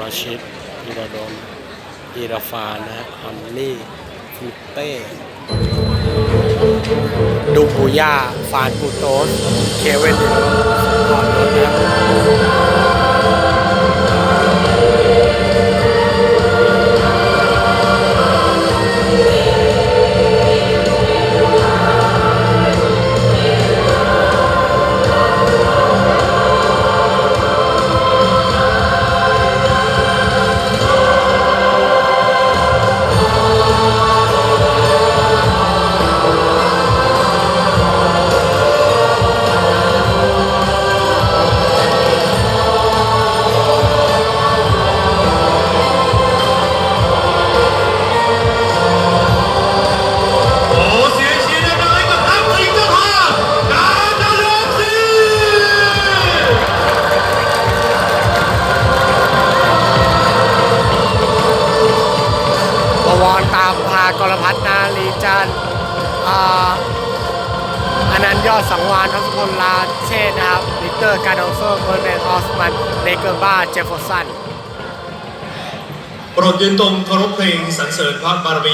ราชิตอิราดอนอิราฟานะฮะฮันนี่ฟูเต้ดูบูย่า ฟานปูโตส เคเวนดิลอนรถนะครับ รตามพากรพัฒนาลีจันทร์อ่านันยอดสังวานทัศพลลาเชษนะครับลิเตอร์การดองโซเบอร์แมนออสมันเลเกอร์บ้าเจฟฟอร์สันโปรดยืนตรงเคารพเพลงสรรเสริญพระบารมี